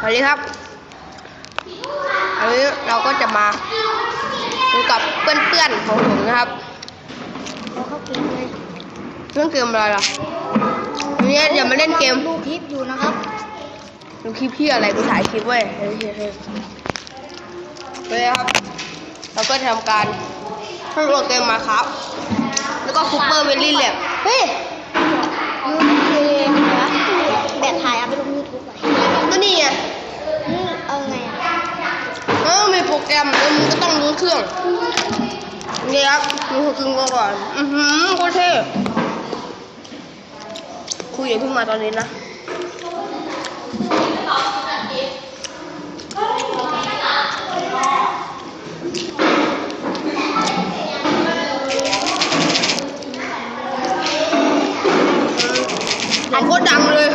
สวัสดีครับอันนี้เราก็จะมาดูกับเพื่อนๆของผมนะครับเขาเข้าเกมเลยเรื่องเกมอะไรล่ะวันนี้อย่ามาเล่นเกมดูคลิปอยู่นะครับดูคลิปพี่อะไรกูถ่ายคลิปเว้ยเฮ้ยเฮ้ยเฮ้ยเฮ้ยครับ เราก็จะทำการทดลองเกมมาครับ แล้วก็ซูเปอร์เวลลี่แลบเฮ้ยยูทูบเลยนะแบบถ่ายเอาไปลงยูทูบไป ก็นี่ไง อืมเอาไงอะ เออมีโปร แกรมแล้วมึงก็ต้องรู้เครื่องเนี่ครับดูเครื่องก่อนอือหือโคตรเท่คุยอย่าเพิ่งมาตอนนี้นะอันโคตรดังเลย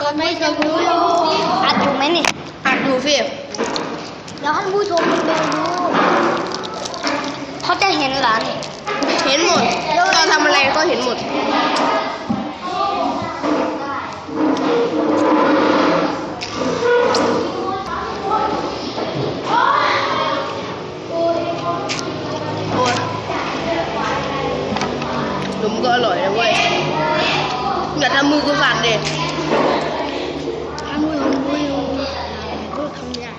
ก็ไม่จะรู้อัดอยู่ไหมนี่อัดดูสิ แล้วท่านผู้ชมดูดูเขาจะเห็นหรอนี่เห็นหมด เราทำอะไรก็เห็นหมดโอ้ยนมก็อร่อยนะเว้ย อย่าทำมือกูสั่นเด็ ท่านผู้ชมดูดูพูดคำหยา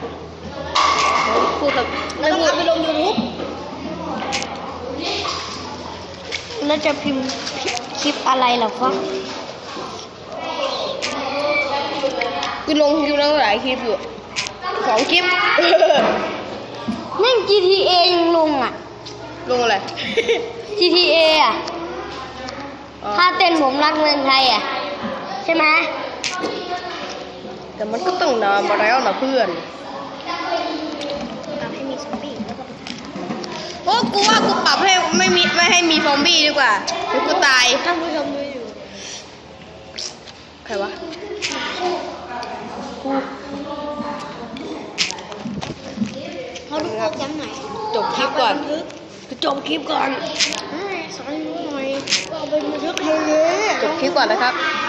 บ พูดกับแล้ไม่วต้องพูดเอาไปลงยูทูบแล้วจะพิมพ์คลิปอะไรเหรอครับกูลงคลิปแล้วหลายคลิปอยู่สองคลิปนั่น GTA ยังลงอะ ลงอะไร GTA อะอ๋อถ้าเต้นผมรักเมืองไทยอะ ใช่ไหมแต่มันก็ต้องนานมาแล้วนะเพื่อนทำให้ มีซอมบี้แล้วก็โอ้กูว่ากูปรับให้ไม่มีไม่ให้มีซอมบี้ดีกว่าเดี๋ยวกูตายท่านผู้ชมดูอยู่ใครวะกูเขาดูโปรแกรมไหนจบคลิปก่อนบัทึกจบคลิปก่อนเฮ้ยสอนหนูหน่อยก็เอาไปบันทึกให้เลยจบคลิปก่อนนะครับเ